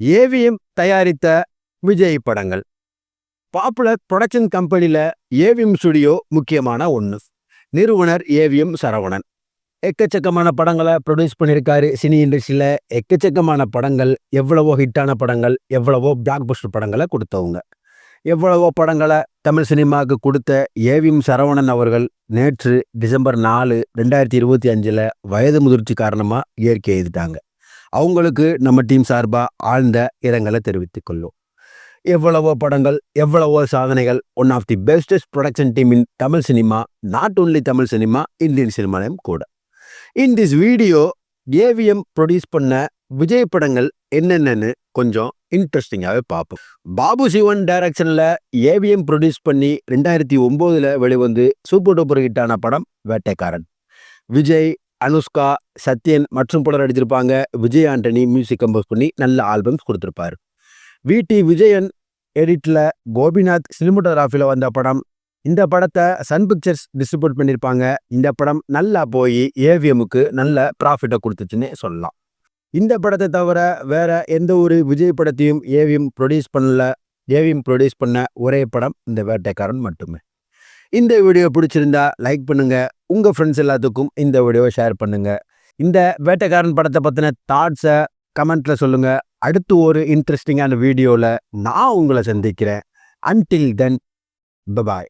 AVM தயாரித்த விஜய் படங்கள். Popular production கம்பெனியில் ஏவிஎம் ஸ்டுடியோ முக்கியமான ஒன்று நிறுவனர் ஏவிஎம் சரவணன். எக்கச்சக்கமான படங்களை ப்ரொடியூஸ் பண்ணியிருக்காரு சினி இண்டஸ்ட்ரியில் எக்கச்சக்கமான படங்கள் எவ்வளவோ ஹிட்டான படங்கள் எவ்வளவோ பிளாக் பஸ்டர் படங்களை கொடுத்தவங்க. எவ்வளவோ படங்களை தமிழ் சினிமாவுக்கு கொடுத்த ஏவிஎம் சரவணன் அவர்கள் நேற்று டிசம்பர் நாலு ரெண்டாயிரத்தி இருபத்தி அஞ்சில் வயது முதிர்ச்சி காரணமாக இயற்கை எழுதிட்டாங்க அவங்களுக்கு நம்ம டீம் சார்பாக ஆழ்ந்த இரங்கலை தெரிவித்துக் கொள்ளும் எவ்வளவோ படங்கள் எவ்வளவோ சாதனைகள் one of the bestest production team in Tamil cinema not only Tamil cinema Indian சினிமாலையும் கூட. In this video AVM produce பண்ண விஜய் படங்கள் என்னென்னு கொஞ்சம் இன்ட்ரெஸ்டிங்காகவே பார்ப்போம். பாபு சிவன் டைரக்ஷனில் ஏவிஎம் ப்ரொடியூஸ் பண்ணி ரெண்டாயிரத்தி ஒம்போதில் வெளிவந்து சூப்பர் டூப்பர் ஹிட்டான படம் வேட்டைக்காரன். விஜய் அனுஷ்கா சத்யன் மற்றும் பலர் அடித்திருப்பாங்க விஜய் ஆண்டனி மியூசிக் கம்போஸ் பண்ணி நல்ல ஆல்பம்ஸ் கொடுத்துருப்பாரு. விடி விஜயன் எடிட்டில் கோபிநாத் சினிமோட்டோகிராஃபியில் வந்த படம். இந்த படத்தை சன் பிக்சர்ஸ் டிஸ்ட்ரிபியூட் பண்ணியிருப்பாங்க. இந்த படம் நல்லா போய் ஏவிஎம்முக்கு நல்ல ப்ராஃபிட்டை கொடுத்துச்சுன்னு சொல்லலாம். இந்த படத்தை தவிர வேற எந்த ஒரு விஜய் படத்தையும் ஏவிஎம் ப்ரொடியூஸ் பண்ணல. ஏவிஎம் ப்ரொடியூஸ் பண்ண ஒரே படம் இந்த வேட்டைக்காரன் மட்டுமே. இந்த வீடியோ பிடிச்சிருந்தா லைக் பண்ணுங்கள் உங்கள் ஃப்ரெண்ட்ஸ் எல்லாத்துக்கும் இந்த வீடியோவை ஷேர் பண்ணுங்கள் இந்த வேட்டைக்காரன் படத்தை பற்றின தாட்ஸை கமெண்ட்டில் சொல்லுங்கள் அடுத்து ஒரு இன்ட்ரெஸ்டிங்கான வீடியோவில் நான் உங்களை சந்திக்கிறேன். Until then bye bye